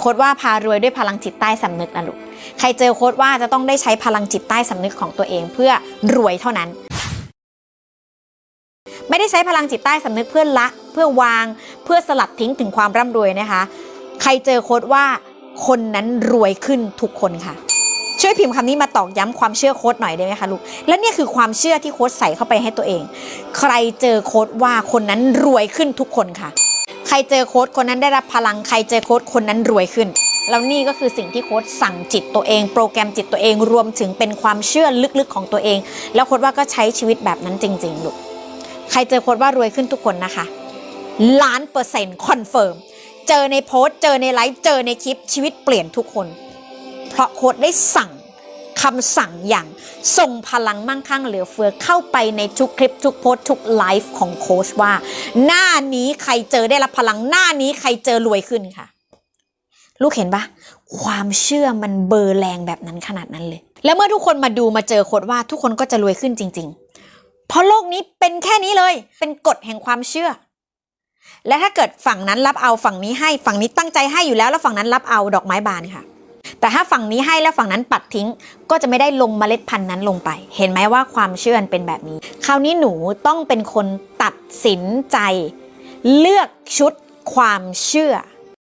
โค้ดว่าพารวยด้วยพลังจิตใต้สำนึกนะลูก ใครเจอโค้ดว่าจะต้องได้ใช้พลังจิตใต้สำนึกของตัวเองเพื่อรวยเท่านั้น ไม่ได้ใช้พลังจิตใต้สำนึกเพื่อละ เพื่อวาง เพื่อสลัดทิ้งถึงความร่ำรวยนะคะ ใครเจอโค้ดว่าคนนั้นรวยขึ้นทุกคนค่ะ ช่วยพิมพ์คำนี้มาตอกย้ำความเชื่อโค้ดหน่อยได้ไหมคะลูก และเนี่ยคือความเชื่อที่โค้ดใส่เข้าไปให้ตัวเอง ใครเจอโค้ดว่าคนนั้นรวยขึ้นทุกคนค่ะ ใครเจอโค้ดคนนั้นได้รับพลังใครเจอโค้ดคนนั้นรวยขึ้น แล้วนี่ก็คือสิ่งที่โค้ดสั่งจิตตัวเอง โปรแกรมจิตตัวเองรวมถึงเป็นความเชื่อลึกๆของตัวเอง แล้วโค้ดว่าก็ใช้ชีวิตแบบนั้นจริงๆลูกใครเจอโค้ดว่ารวยขึ้นทุกคนนะคะ ล้านเปอร์เซ็นต์คอนเฟิร์มเจอในโพสต์เจอในไลฟ์เจอในคลิปชีวิตเปลี่ยนทุกคน เพราะโค้ดได้สั่ง คำสั่งอย่างส่งพลังมั่งคั่งเหลือเฟือเข้าไปในทุกคลิปทุกโพสทุกไลฟ์ของโค้ชว่า หน้านี้ใครเจอได้รับพลังหน้านี้ใครเจอรวยขึ้นค่ะ ลูกเห็นปะความเชื่อมันเบอร์แรงแบบนั้นขนาดนั้นเลย แล้วเมื่อทุกคนมาดูมาเจอโค้ดว่าทุกคนก็จะรวยขึ้นจริง ๆ เพราะโลกนี้เป็นแค่นี้เลย เป็นกฎแห่งความเชื่อ และถ้าเกิดฝั่งนั้นรับเอาฝั่งนี้ให้ฝั่งนี้ตั้งใจให้อยู่แล้ว แล้วฝั่งนั้นรับเอาดอกไม้บานค่ะ แต่ถ้าฝั่งนี้ให้แล้วฝั่งนั้นปัดทิ้ง ก็จะไม่ได้ลงเมล็ดพันธุ์นั้นลงไป เห็นไหมว่าความเชื่อเป็นแบบนี้ คราวนี้หนูต้องเป็นคนตัดสินใจ เลือกชุดความเชื่อ